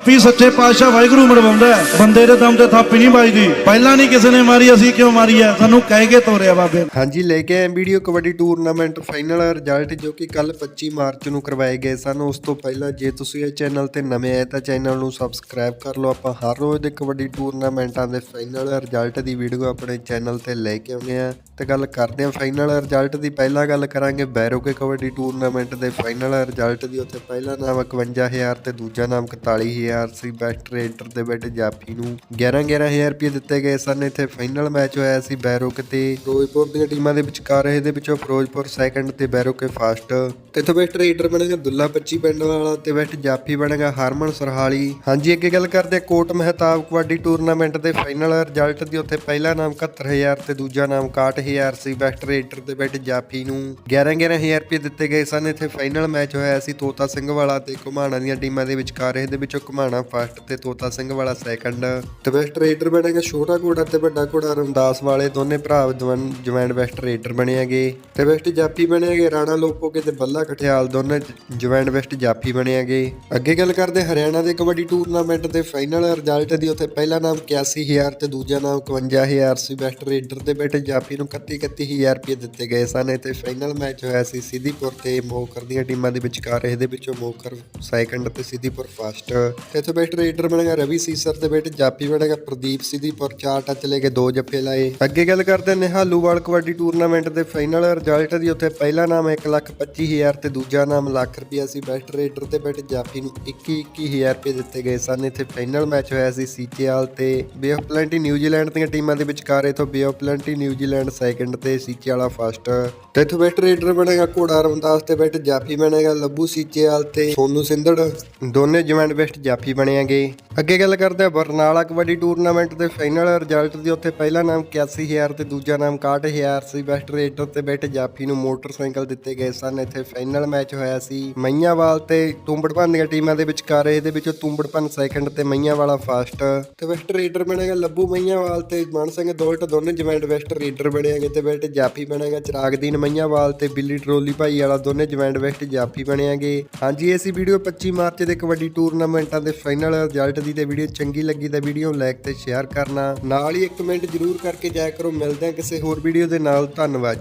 ਵੀ ਸੱਚੇ ਪਾਤਸ਼ਾਹ ਵਾਹਿਗੁਰੂ ਮਰਵਾਉਂਦਾ ਬੰਦੇ ਦੇ ਦਮ ਤੇ ਥਾਪੀ ਨਹੀਂ ਵੱਜਦੀ। ਪਹਿਲਾਂ ਨਹੀਂ ਕਿਸੇ ਨੇ ਮਾਰੀ, ਅਸੀਂ ਕਿਉਂ ਮਾਰੀ ਹੈ? ਸਾਨੂੰ ਕਹਿ ਕੇ ਤੋਰਿਆ ਬਾਬੇ ਹਾਂਜੀ, ਲੈ ਕੇ ਆਏ video kabaddi tournament final result ਜੋ ਕਿ ਕੱਲ 25 ਮਾਰਚ ਨੂੰ ਕਰਵਾਏ ਗਏ ਸਨ। ਉਸ ਤੋਂ ਪਹਿਲਾਂ ਜੇ ਤੁਸੀਂ ਇਹ ਚੈਨਲ ਤੇ ਨਵੇਂ ਆਏ ਤਾਂ ਚੈਨਲ ਨੂੰ ਸਬਸਕ੍ਰਾਈਬ ਕਰ ਲਓ। ਆਪਾਂ ਹਰ ਰੋਜ਼ ਦੇ ਕਬੱਡੀ ਟੂਰਨਾਮੈਂਟਾਂ ਦੇ ਫਾਈਨਲ ਰਿਜ਼ਲਟ ਦੀ ਵੀਡੀਓ ਆਪਣੇ ਚੈਨਲ ਤੇ ਲੈ ਕੇ ਆਉਂਦੇ ਆ ਤੇ ਗੱਲ ਕਰਦੇ ਆ ਫਾਈਨਲ ਰਿਜ਼ਲਟ ਦੀ। ਪਹਿਲਾਂ ਗੱਲ ਕਰਾਂਗੇ ਬੈਰੋਕੇ ਕਬੱਡੀ ਟੂਰਨਾਮੈਂਟ ਦੇ ਫਾਈਨਲ ਰਿਜ਼ਲਟ ਦੀ। ਉੱਥੇ ਪਹਿਲਾ ਨਾਮ 51000 ਤੇ ਦੂਜਾ ਨਾਮ 41000 ਸੀ ਬੈਸਟ ਰੇਡਰ ਦੇ ਬੈਟ ਜਾਫੀ ਨੂੰ 11 11000 ਰੁਪਏ ਦਿੱਤੇ ਗਏ ਸਨ। ਇੱਥੇ ਫਾਈਨਲ ਮੈਚ ਹੋਇਆ ਸੀ ਬੈਰੋਕ ਤੇ ਫਿਰੋਜ਼ਪੁਰ ਦੀਆਂ ਟੀਮਾਂ ਦੇ ਵਿਚਕਾਰ। ਇਹਦੇ ਵਿੱਚੋਂ ਫਿਰੋਜ਼ਪੁਰ ਸੈਕੰਡ ਤੇ ਬੈਰੋਕੇ ਫਾਸਟ ਤੇ ਇੱਥੇ ਬੈਸਟ ਰੇਡਰ ਬਣੇਗਾ ਦੁੱਲਾ 25 ਪਿੰਡ ਵਾਲਾ ਤੇ ਬੈਸਟ ਜਾਫੀ ਬਣੇਗਾ ਹਰਮਨ ਸਰਹਾਲੀ। ਹਾਂਜੀ, ਅੱਗੇ ਗੱਲ ਕਰਦੇ ਕੋਟ ਮਹਿਤਾਬ ਕਬੱਡੀ ਟੂਰਨਾਮੈਂਟ ਦੇ ਫਾਈਨਲ ਰਿਜ਼ਲਟ ਦੀ। ਉੱਥੇ ਪਹਿਲਾ ਨਾਮ 71000 ਤੇ ਦੂਜਾ ਨਾਮ 61000 ਸੀ। ਬੈਸਟ ਰੇਡਰ ਦੇ ਬੈਟ ਜਾਫੀ ਨੂੰ 11 11000 ਰੁਪਏ ਦਿੱਤੇ ਗਏ ਸਨ। ਇੱਥੇ ਫਾਈਨਲ ਮੈਚ ਹੋਇਆ ਸੀ ਤੋਤਾ ਸਿੰਘ ਵਾਲਾ ਤੇ ਘੁਮਾਣਾ ਦੀਆਂ ਟੀਮਾਂ ਦੇ ਵਿਚਕਾਰ। ਇਹਦੇ ਵਿੱਚੋਂ ਘੁਮਾਣਾ ਫਸਟ ਤੇ ਤੋਤਾ ਸਿੰਘ ਵਾਲਾ ਸੈਕੰਡ ਤੇ ਬੈਸਟ ਰੇਡਰ ਬਣੇਗਾ ਛੋਟਾ ਘੋੜਾ ਤੇ ਵੱਡਾ ਘੋੜਾ ਰਮਦਾਸ ਵਾਲੇ। ਦੋਨੇ ਭਰਾ ਜਵਨ ਜਵੈਨ ਬੈਸਟ ਰੇਡਰ ਬਣੇਗੇ ਤੇ ਬੈਸਟ ਜਾਫੀ ਬਣੇਗੇ ਰਾਣਾ ਲੋਪੋਕੇ ਤੇ ਬੱਲਾ ਕਠਿਆਲ। ਦੋਨੇ ਜਵੈਨ ਬੈਸਟ ਜਾਫੀ ਬਣੇਗੇ ਅੱਗੇ ਗੱਲ ਕਰਦੇ ਹਰਿਆਣਾ ਦੇ ਕਬੱਡੀ ਟੂਰਨਾਮੈਂਟ ਦੇ ਫਾਈਨਲ ਰਿਜ਼ਲਟ ਦੀ। ਉੱਥੇ ਪਹਿਲਾ ਨਾਮ 81000 ਤੇ ਦੂਜਾ ਨਾਮ 51000 ਸੀ। ਬੈਸਟ ਰੇਡਰ ਦੇ ਬੈਠੇ ਜਾਫੀ ਨੂੰ 31 31000 ਰੁਪਏ ਦਿੱਤੇ ਗਏ ਸਨ। ਤੇ ਫਾਈਨਲ ਮੈਚ ਹੋਇਆ ਸੀ ਸਿੱਧੀਪੁਰ ਤੇ ਮੋਕਰ ਦੀਆਂ ਟੀਮਾਂ ਦੇ ਵਿਚਕਾਰ। ਇਹਦੇ ਵਿੱਚੋਂ ਮੋਕਰ ਸੈਕੰਡ ਤੇ ਸਿੱਧੀਪੁਰ ਫਸਟ ਇੱਥੇ ਬੈਸਟ ਰੇਡਰ ਬਣੇਗਾ ਰਵੀ ਸੀਸਰ ਤੇ ਬੈਟ ਜਾਪੀ ਬਣੇਗਾ ਪ੍ਰਦੀਪ ਸਿੱਧੀਪੁਰ ਚਾਰ ਟੱਚ ਲੈ ਕੇ ਦੋ ਜੱਫੇ ਲਾਏ। ਅੱਗੇ ਗੱਲ ਕਰਦੇ ਹਾਂ ਨਿਹਾਲੂਵਾਲ ਕਬੱਡੀ ਟੂਰਨਾਮੈਂਟ ਦੇ ਫਾਈਨਲ ਰਿਜ਼ਲਟ ਦੀ। ਉੱਥੇ ਪਹਿਲਾ ਨਾਮ 125000 ਤੇ ਦੂਜਾ ਨਾਮ ਲੱਖ ਰੁਪਿਆ ਸੀ। ਬੈਸਟ ਰੇਡਰ ਤੇ ਬੈਟ ਜਾਫੀ ਨੂੰ 21 21000 ਰੁਪਏ ਦਿੱਤੇ ਗਏ ਸਨ। ਇੱਥੇ ਫਾਈਨਲ ਮੈਚ ਹੋਇਆ ਸੀ ਸੀਚੇਆਲ ਤੇ ਬੇ ਆਫ ਪਲੈਂਟੀ ਨਿਊਜ਼ੀਲੈਂਡ ਦੀਆਂ ਟੀਮਾਂ ਦੇ ਵਿਚਕਾਰ। ਇਥੋਂ bay of plenty New Zealand second ਤੇ ਸੀਚੇਆਲਾ ਫਸਟ ਤੇ ਇੱਥੋਂ ਬੈਸਟ ਰੇਡਰ ਬਣੇਗਾ ਘੋੜਾ ਰਮਦਾਸ ਤੇ ਬੈਟ ਜਾਫੀ ਬਣੇਗਾ ਲੱਭੂ ਸੀਚੇਆਲ ਤੇ ਸੋਨੂ ਸਿੰਧੜ ਦੋਨੇ ਜਵੈਂਟ ਬੈਸਟ ਜਾਫੀ ਬਣੇਗੇ ਅੱਗੇ ਗੱਲ ਕਰਦੇ ਹਾਂ ਬਰਨਾਲਾ ਕਬੱਡੀ ਟੂਰਨਾਮੈਂਟ ਦੇ ਫਾਈਨਲ ਰਿਜ਼ਲਟ ਦੀ। ਉੱਥੇ ਪਹਿਲਾ ਨਾਮ 81000 ਤੇ ਦੂਜਾ ਨਾਮ 61000 ਸੀ। ਬੈਸਟ ਰੇਡਰ ਤੇ ਬੈਟ ਜਾਫੀ ਨੂੰ ਮੋਟਰਸਾਈਕਲ ਦਿੱਤੇ ਗਏ ਸਨ। ਇੱਥੇ ਫਾਈਨਲ ਮੈਚ ਹੋਇਆ ਸੀ। ਮਈਆਂਵਾਲ ਤੇ ਤੁੰਬੜਪਨ ਦੀਆਂ ਟੀਮਾਂ ਦੇ ਵਿਚਕਾਰ, ਇਹਦੇ ਵਿੱਚੋਂ ਤੁੰਬੜਪਨ ਸੈਕੰਡ ਤੇ ਮਈਆਂਵਾਲਾ ਫਸਟ ਤੇ ਬੈਸਟ ਰੇਡਰ ਬਣੇਗਾ ਲੱਭੂ ਮਈਆਂਵਾਲ ਤੇ ਮਨ ਸਿੰਘ ਦੋਲਟ ਦੋਨੇ ਜਵੈਂਟ ਬੈਸਟ ਰੇਡਰ ਬਣੇਗੇ ਤੇ ਬੈਟ ਜਾਫੀ ਬਣੇਗਾ ਚਿਰਾਗਦੀਨ ਮਈਆਂਵਾਲ ਤੇ ਬਿੱਲੀ ਟਰੋਲੀ ਭਾਈ ਵਾਲਾ, ਦੋਨੇ ਜਵੈਂਟ ਬੈਸਟ ਜਾਫੀ ਬਣੇਗੇ ਹਾਂਜੀ, ਇਹ ਸੀ ਵੀਡੀਓ 25 ਮਾਰਚ ਦੇ ਕਬੱਡੀ ਟੂਰਨਾਮੈਂਟਾਂ ਦੇ ਫਾਈਨਲ ਰਿਜ਼ਲਟ ਦੀ ਤੇ ਵੀਡੀਓ ਚੰਗੀ ਲੱਗੀ ਤਾਂ ਵੀਡੀਓ ਲਾਈਕ ਤੇ ਸ਼ੇਅਰ ਕਰਨਾ। ਨਾਲ ਹੀ ਇੱਕ ਕਮੈਂਟ ਜ਼ਰੂਰ ਕਰਕੇ ਜਾਇਆ ਕਰੋ। ਮਿਲਦੇ ਹਾਂ ਕਿਸੇ ਹੋਰ ਵੀਡੀਓ ਦੇ ਨਾਲ। ਧੰਨਵਾਦ।